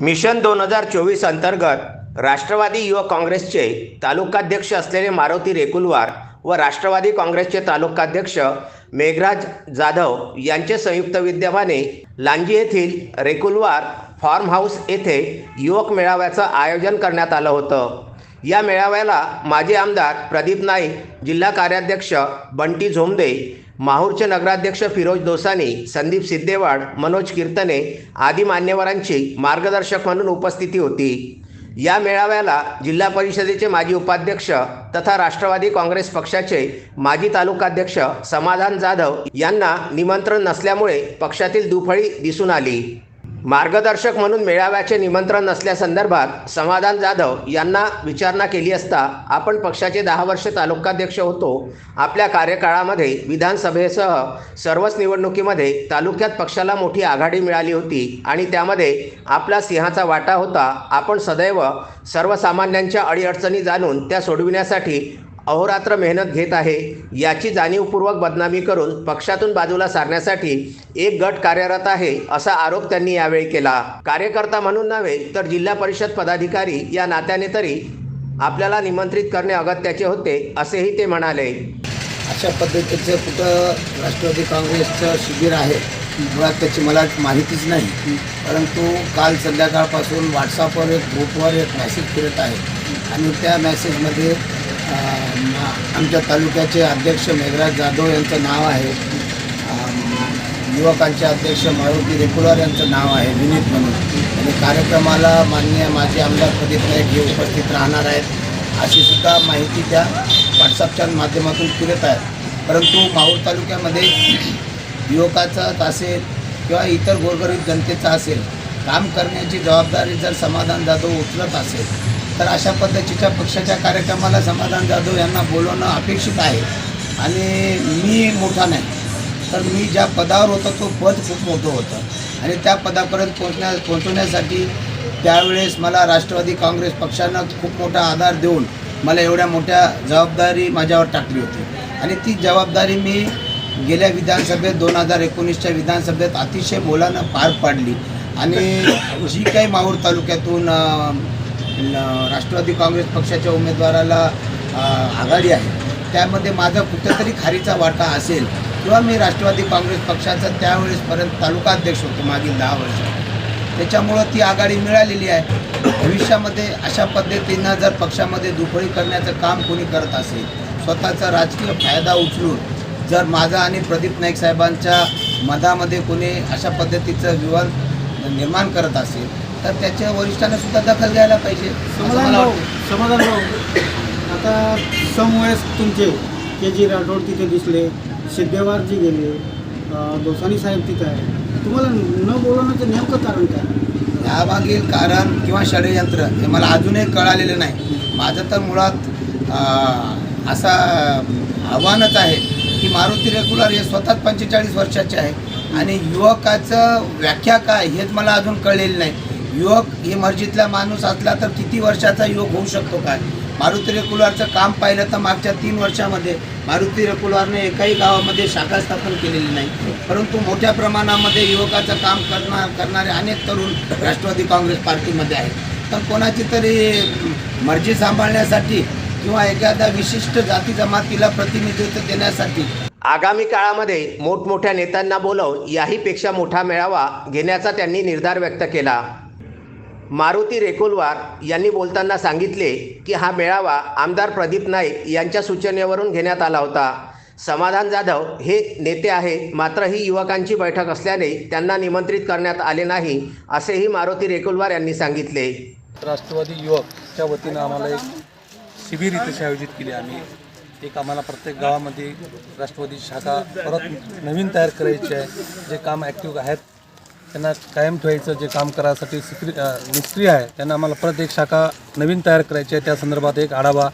Mission दोन हजार चोवीस अंतर्गत राष्ट्रवादी युवक काँग्रेसचे तालुकाध्यक्ष असलेले मारुती रेकुलवार व राष्ट्रवादी काँग्रेसचे तालुकाध्यक्ष मेघराज जाधव यांचे संयुक्त विद्यमाने लांजी येथील रेकुलवार फार्म हाऊस येथे युवक मेळाव्याचं आयोजन करण्यात आलं होतं. या मेळाव्याला माजी आमदार प्रदीप नाईक जिल्हा कार्याध्यक्ष बंटी झोमदे माहूरचे नगराध्यक्ष फिरोज दोसानी संदीप सिद्देवाड मनोज कीर्तने आदी मान्यवरांची मार्गदर्शक म्हणून उपस्थिती होती. या मेळाव्याला जिल्हा परिषदेचे माजी उपाध्यक्ष तथा राष्ट्रवादी काँग्रेस पक्षाचे माजी तालुकाध्यक्ष समाधान जाधव यांना निमंत्रण नसल्यामुळे पक्षातील दुफळी दिसून आली. मार्गदर्शक म्हणून मेळाव्याचे निमंत्रण नसल्यासंदर्भात समाधान जाधव यांना विचारणा केली असता आपण पक्षाचे दहा वर्ष तालुकाध्यक्ष होतो. आपल्या कार्यकाळामध्ये विधानसभेसह सर्वच निवडणुकीमध्ये तालुक्यात पक्षाला मोठी आघाडी मिळाली होती आणि त्यामध्ये आपला सिंहाचा वाटा होता. आपण सदैव सर्वसामान्यांच्या अडीअडचणी जाणून त्या सोडविण्यासाठी अहोरात्र मेहनत घेत आहे. याची जाणीवपूर्वक बदनामी करून पक्षातून बाजूला सारण्यासाठी एक गट कार्यरत आहे असा आरोप त्यांनी यावेळी केला. कार्यकर्ता म्हणून नव्हे तर जिल्हा परिषद पदाधिकारी या नात्याने तरी आपल्याला निमंत्रित करणे अगत्याचे होते असेही ते म्हणाले. अशा पद्धतीचं कुठं राष्ट्रवादी काँग्रेसचं शिबिर आहे मुळात त्याची मला माहितीच नाही. परंतु काल संध्याकाळपासून व्हॉट्सअपवर एक ग्रुपवर एक मॅसेज फिरत आहे. आणि त्या मॅसेजमध्ये आमच्या तालुक्याचे अध्यक्ष मेघराज जाधव यांचं नाव आहे. युवकांचे अध्यक्ष मारुती रेकुलर यांचं नाव आहे विनीत म्हणून. आणि कार्यक्रमाला माननीय माझे आमदार प्रदीप नाईक हे उपस्थित राहणार आहेत. अशी सुद्धा माहिती त्या व्हॉट्सअपच्या माध्यमातून फिरत आहेत. परंतु माहूर तालुक्यामध्ये युवकाचाच असेल किंवा इतर गोरगरीब जनतेचा असेल काम करण्याची जबाबदारी जर समाधान जाधव उचलत असेल तर अशा पद्धतीच्या पक्षाच्या कार्यक्रमाला समाधान जाधव यांना बोलवणं अपेक्षित आहे. आणि मी मोठा नाही. तर मी ज्या पदावर होतो तो पद खूप मोठं होतं. आणि त्या पदापर्यंत पोहोचण्या पोहोचवण्यासाठी त्यावेळेस मला राष्ट्रवादी काँग्रेस पक्षानं खूप मोठा आधार देऊन मला एवढ्या मोठ्या जबाबदारी माझ्यावर टाकली होती. आणि ती जबाबदारी मी गेल्या विधानसभेत दोन हजार एकोणीसच्या विधानसभेत अतिशय मोलानं पार पाडली. आणि जी काही माहूर तालुक्यातून राष्ट्रवादी काँग्रेस पक्षाच्या उमेदवाराला आघाडी आहे. त्यामध्ये माझा कुठेतरी खारीचा वाटा असेल किंवा मी राष्ट्रवादी काँग्रेस पक्षाचा त्यावेळेसपर्यंत तालुका अध्यक्ष होतो मागील दहा वर्ष. त्याच्यामुळं ती आघाडी मिळालेली आहे. भविष्यामध्ये अशा पद्धतीनं जर पक्षामध्ये दुफळी करण्याचं काम कोणी करत असेल स्वतःचा राजकीय फायदा उचलून जर माझा आणि प्रदीप नाईक साहेबांच्या मधामध्ये कोणी अशा पद्धतीचं विवाद निर्माण करत असेल तर त्याच्या वरिष्ठांना सुद्धा दखल घ्यायला पाहिजे. समाधान भाऊ समाधान भाऊ. आता समवयस तुमचे के जी राठोड तिथे दिसले सिद्धेवारजी गेले दोसानी साहेब तिथे आहे. तुम्हाला न बोलवण्याचं नेमकं कारण काय? यामागील कारण किंवा षडयंत्र हे मला अजूनही कळालेलं नाही. माझं तर मुळात असा आव्हानच आहे की मारुती रेग्युलर हे स्वतःच पंचेचाळीस वर्षाचे आहे. आणि युवकाचं व्याख्या काय हेच मला अजून कळलेलं नाही. युवक हे माणूस असला तर किती वर्षाचा युवक होऊ शकतो काय? मारुती रेकुलवारचं काम पाहिलं तर मागच्या तीन वर्षामध्ये मारुती रेकुलवारने एकाही गावामध्ये शाखा स्थापन केलेली नाही. परंतु मोठ्या प्रमाणामध्ये युवकाचं काम करणार करणारे अनेक तरुण राष्ट्रवादी काँग्रेस पार्टीमध्ये आहेत. तर कोणाची तरी मर्जी सांभाळण्यासाठी किंवा एखाद्या विशिष्ट जाती जमातीला प्रतिनिधित्व देण्यासाठी आगामी काळामध्ये मोठमोठ्या नेत्यांना बोलवून याहीपेक्षा मोठा मेळावा घेण्याचा त्यांनी निर्धार व्यक्त केला. मारुती रेकुलवार यांनी बोलताना सांगितले की हा मेळावा आमदार प्रदीप नाईक यांच्या सूचनेवरून घेण्यात आला होता. समाधान जाधव हे नेते आहे मात्र ही युवकांची बैठक असल्याने त्यांना निमंत्रित करण्यात आले नाही असेही मारुती रेकुलवार यांनी सांगितले. राष्ट्रवादी युवकच्या वतीनं आम्हाला एक शिबिर इथे आयोजित केली आम्ही. एक आम्हाला प्रत्येक गावामध्ये राष्ट्रवादी शाखा परत नवीन तयार करायची आहे. जे काम ॲक्टिव्ह आहेत त्यांना कायम ठेवायचं जे काम करायसाठी सक्रिय निष्क्रिय आहे त्यांना आम्हाला परत एक शाखा नवीन तयार करायची आहे. त्या संदर्भात एक आढावा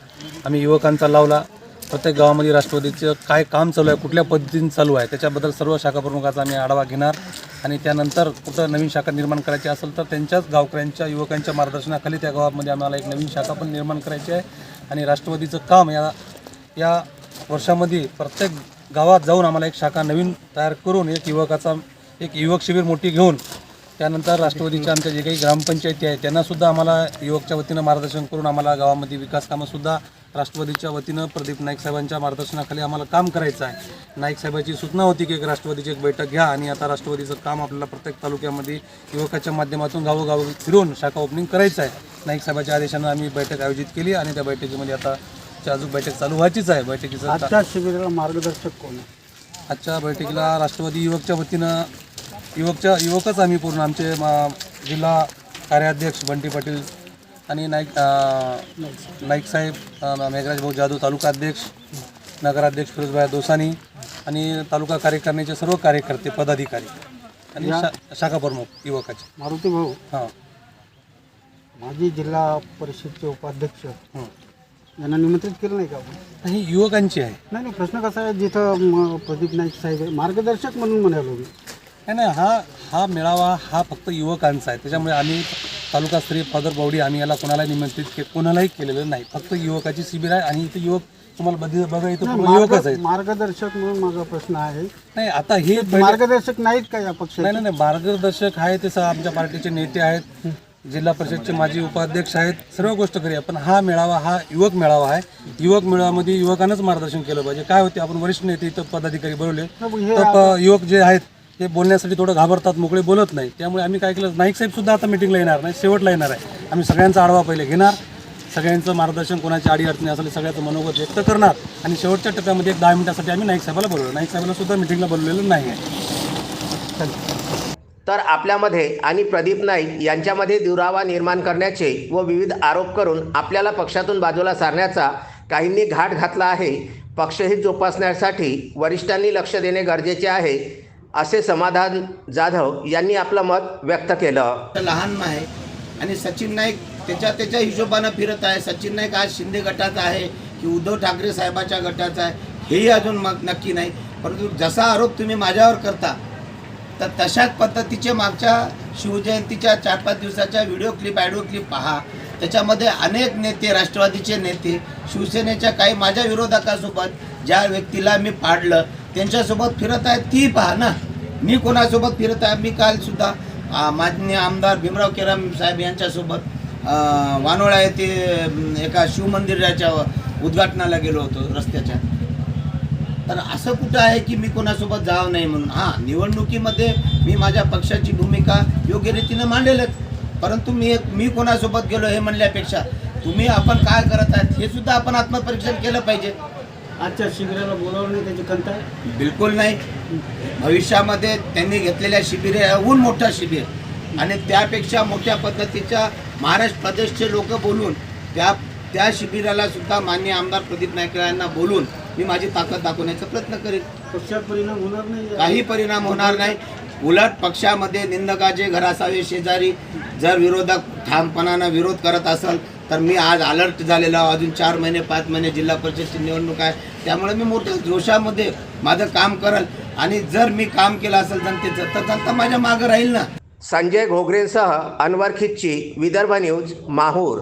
आम्ही युवकांचा लावला. प्रत्येक गावामध्ये राष्ट्रवादीचं काय काम चालू आहे कुठल्या पद्धतीने चालू आहे त्याच्याबद्दल सर्व शाखा प्रमुखाचा आम्ही आढावा घेणार. आणि त्यानंतर कुठं नवीन शाखा निर्माण करायची असेल तर त्यांच्याच गावकऱ्यांच्या युवकांच्या मार्गदर्शनाखाली त्या गावामध्ये आम्हाला एक नवीन शाखा पण निर्माण करायची आहे. आणि राष्ट्रवादीचं काम या या वर्षामध्ये प्रत्येक गावात जाऊन आम्हाला एक शाखा नवीन तयार करून एक युवकाचा एक युवक शिबिर मोठी घेऊन त्यानंतर राष्ट्रवादीच्या आमच्या जे काही ग्रामपंचायती आहेत त्यांनासुद्धा आम्हाला युवकच्या वतीनं मार्गदर्शन करून आम्हाला गावामध्ये विकास कामंसुद्धा राष्ट्रवादीच्या वतीनं प्रदीप नाईक साहेबांच्या मार्गदर्शनाखाली आम्हाला काम करायचं आहे. नाईक साहेबाची सूचना होती की एक राष्ट्रवादीची एक बैठक घ्या आणि आता राष्ट्रवादीचं काम आपल्याला प्रत्येक तालुक्यामध्ये युवकाच्या माध्यमातून गावोगावी फिरून शाखा ओपनिंग करायचं आहे. नाईक साहेबाच्या आदेशानं आम्ही बैठक आयोजित केली आणि त्या बैठकीमध्ये आता अजून बैठक चालू व्हायचीच आहे. बैठकीचं शिबिराला मार्गदर्शक कोण आहे? आजच्या बैठकीला राष्ट्रवादी युवकच्या वतीनं युवकच्या युवकच आम्ही पूर्ण आमचे म- जिल्हा कार्याध्यक्ष बंटी पाटील आणि नाईक अं, नाईक साहेब अं, मेघराज भाऊ जाधव तालुका अध्यक्ष नगराध्यक्ष फिरोजभाई दोसानी आणि तालुका कार्यकारिणीचे सर्व कार्यकर्ते पदाधिकारी आणि शा शाखा प्रमुख युवकाचे मारुती भाऊ हां माजी जिल्हा परिषदचे उपाध्यक्ष हं. यांना निमंत्रित केलं नाही का आपण? ही युवकांची आहे. नाही नाही प्रश्न कसा आहे जिथं म, प्रदीप नाईक साहेब आहे, मार्गदर्शक म्हणून म्हणालो मी. नाही नाही हा हा मेळावा हा फक्त युवकांचा आहे. त्याच्यामुळे आम्ही तालुकास्तरीय फादर बावडी आम्ही याला कोणाला निमंत्रित के कोणालाही केलेलं नाही. फक्त युवकाची शिबिर आहे आणि इथे युवक तुम्हाला बघ बघा इथं नाही, पूर्ण युवकच मार्ग- आहेत. मार्गदर्शक म्हणून माझा प्रश्न आहे. नाही आता हे मार्गदर्शक नाहीत का या पक्षाचे? नाही नाही नाही, मार्गदर्शक आहे ते सगळं आमच्या पार्टीचे नेते आहेत. जिल्हा परिषदचे माजी उपाध्यक्ष आहेत. सर्व गोष्ट करूया पण हा मेळावा हा युवक मेळावा आहे. युवक मेळाव्यामध्ये युवकांनाच मार्गदर्शन केलं पाहिजे. काय होते आपण वरिष्ठ नेते इथं पदाधिकारी बोलवले तर प- युवक जे आहेत ते बोलण्यासाठी थोडं घाबरतात मोकळे बोलत नाही. त्यामुळे आम्ही काय केलं नाईक साहेबसुद्धा आता मिटिंगला येणार नाही शेवटला येणार आहे. आम्ही सगळ्यांचा आढावा पहिले घेणार. सगळ्यांचं मार्गदर्शन कोणाची आडी अडचणी असेल सगळ्याचं मनोगत व्यक्त करणार. आणि शेवटच्या टप्प्यामध्ये एक दहा मिनिटासाठी आम्ही नाईक साहेबाला बोलवलं. नाईक साहेबाला सुद्धा मिटिंगला बोलवलेलं नाही आहे. तर आपल्यामध्ये आणि प्रदीप नाईक यांच्यामध्ये दुरावा निर्माण करण्याचे व विविध आरोप करून आपल्याला पक्षातून बाजूला सारण्याचा काहींनी घाट घातला आहे. पक्षहित जोपासण्यासाठी वरिष्ठांनी लक्ष देणे गरजेचे आहे असे समाधान जाधव यांनी आपलं मत व्यक्त केलं. लहान आहे आणि सचिन नाईक त्याच्या त्याच्या हिशोबानं फिरत आहे. सचिन नाईक आज शिंदे गटाचा आहे की उद्धव ठाकरे साहेबाच्या गटाचा आहे हेही अजून मग नक्की नाही. परंतु जसा आरोप तुम्ही माझ्यावर करता तर तशाच पद्धतीचे मागच्या शिवजयंतीच्या चार पाच दिवसाच्या व्हिडिओ क्लिप ॲडिओ क्लिप पहा. त्याच्यामध्ये अनेक नेते राष्ट्रवादीचे नेते शिवसेनेच्या काही माझ्या विरोधकासोबत ज्या व्यक्तीला मी पाडलं त्यांच्यासोबत फिरत आहे ती पहा ना. मी कोणासोबत फिरत आहे? मी कालसुद्धा माननीय आमदार भीमराव केराम साहेब यांच्यासोबत वानोळा येथे एका शिवमंदिराच्या उद्घाटनाला गेलो होतो रस्त्याच्या. तर असं कुठं आहे की मी कोणासोबत जावं नाही म्हणून? हां निवडणुकीमध्ये मी माझ्या पक्षाची भूमिका योग्य रीतीनं मांडेलच परंतु मी एक मी कोणासोबत गेलो हे म्हणल्यापेक्षा तुम्ही आपण काय करत आहात हे सुद्धा आपण आत्मपरीक्षण केलं पाहिजे. आजच्या शिबिराला बोलावलं त्याची खंत आहे? बिलकुल नाही. भविष्यामध्ये त्यांनी घेतलेल्या शिबिराहून मोठं शिबिर. आणि त्यापेक्षा मोठ्या पद्धतीच्या महाराष्ट्र प्रदेशचे लोक बोलून त्या त्या शिबिराला सुद्धा मान्य आमदार प्रदीप नाईक यांना बोलून मी माझी ताकद दाखवण्याचा प्रयत्न करेन. पक्षात परिणाम होणार नाही. काही परिणाम होणार नाही. उलट पक्षामध्ये निंदकाचे घर असावे शेजारी जर विरोधक ठामपणानं विरोध करत असेल तर मी आज अलर्ट झालेलो आहे. अजून चार महिने पाच महिने जिल्हा परिषदची निवडणूक आहे. त्यामुळे मी मोठ्या जोशामध्ये माझं काम करल. आणि जर मी काम केलं असेल जनतेचं तर जनता माझ्या मागं राहील ना. संजय घोगरेंसह अनवर खिच्ची विदर्भ न्यूज माहूर.